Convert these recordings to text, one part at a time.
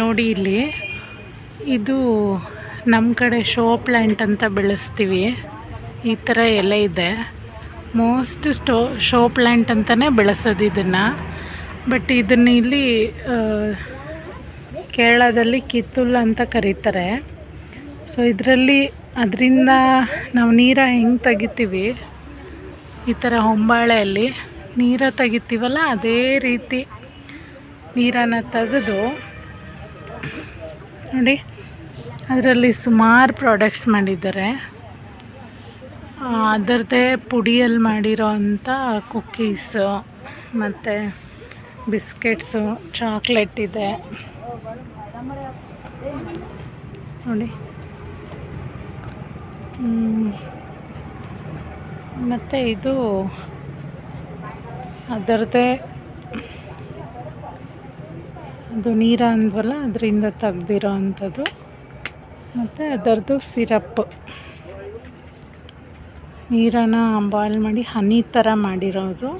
ನೋಡಿ ಇಲ್ಲಿ. ಇದು ನಮ್ಮ ಕಡೆ ಶೋ ಪ್ಲ್ಯಾಂಟ್ ಅಂತ ಬೆಳೆಸ್ತೀವಿ. ಈ ಥರ ಎಲೆ ಇದೆ. ಮೋಸ್ಟ್ ಸ್ಟೋ ಶೋ ಪ್ಲ್ಯಾಂಟ್ ಅಂತಲೇ ಬೆಳೆಸೋದು ಇದನ್ನು. ಬಟ್ ಇದನ್ನು ಇಲ್ಲಿ ಕೇರಳದಲ್ಲಿ ಕಿತ್ತುಲ್ ಅಂತ ಕರೀತಾರೆ. ಸೊ ಇದರಲ್ಲಿ ಅದರಿಂದ ನಾವು ನೀರ ಹೆಂಗೆ ತೆಗಿತೀವಿ? ಈ ಥರ ಹೊಂಬಾಳೆಯಲ್ಲಿ ನೀರ ತೆಗಿತೀವಲ್ಲ, ಅದೇ ರೀತಿ ನೀರನ್ನು ತೆಗೆದು ನೋಡಿ, ಅದರಲ್ಲಿ ಸುಮಾರು ಪ್ರಾಡಕ್ಟ್ಸ್ ಮಾಡಿದ್ದಾರೆ. ಅದರದೇ ಅದರದ್ದೇ ಪುಡಿಯಲ್ಲಿ ಮಾಡಿರೋ ಅಂಥ ಕುಕ್ಕೀಸು ಮತ್ತು ಬಿಸ್ಕೆಟ್ಸು ಚಾಕ್ಲೇಟ್ ಇದೆ. ನೋಡಿ. ಮತ್ತು ಇದು ಅದರದ್ದೇ ಅದು ನೀರ ಅಂದ್ವಲ್ಲ, ಅದರಿಂದ ತೆಗ್ದಿರೋ ಅಂಥದ್ದು. ಮತ್ತು ಅದರದ್ದು ಸಿರಪ್. ನೀರನ್ನು ಬಾಯ್ಲ್ ಮಾಡಿ ಹನಿ ಥರ ಮಾಡಿರೋದು.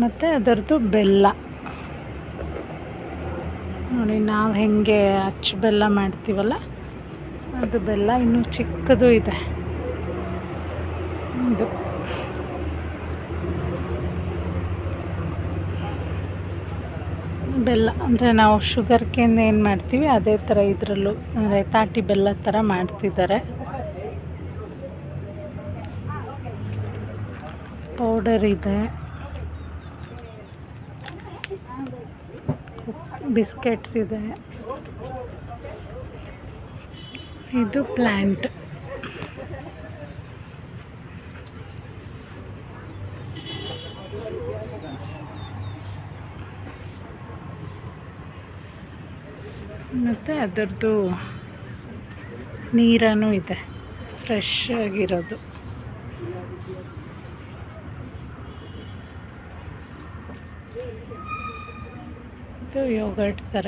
ಮತ್ತು ಅದರದ್ದು ಬೆಲ್ಲ. ನೋಡಿ, ನಾವು ಹೆಂಗೆ ಅಚ್ಚು ಬೆಲ್ಲ ಮಾಡ್ತೀವಲ್ಲ, ಅದು ಬೆಲ್ಲ ಇನ್ನೂ ಚಿಕ್ಕದು ಇದೆ. ಇದು. ಬೆಲ್ಲ ಅಂದರೆ ನಾವು ಶುಗರ್ ಕೇನ್ ಏನು ಮಾಡ್ತೀವಿ, ಅದೇ ಥರ ಇದರಲ್ಲೂ, ಅಂದರೆ ತಾಟಿ ಬೆಲ್ಲ ಥರ ಮಾಡ್ತಿದ್ದಾರೆ. ಪೌಡರ್ ಇದೆ. ಬಿಸ್ಕೆಟ್ಸ್ ಇದೆ. ಇದು ಪ್ಲ್ಯಾಂಟ್ ಮತ್ತು ಅದರದ್ದು ನೀರನ್ನು ಇದೆ ಫ್ರೆಶ್ ಆಗಿರೋದು. ಇದು ಥರ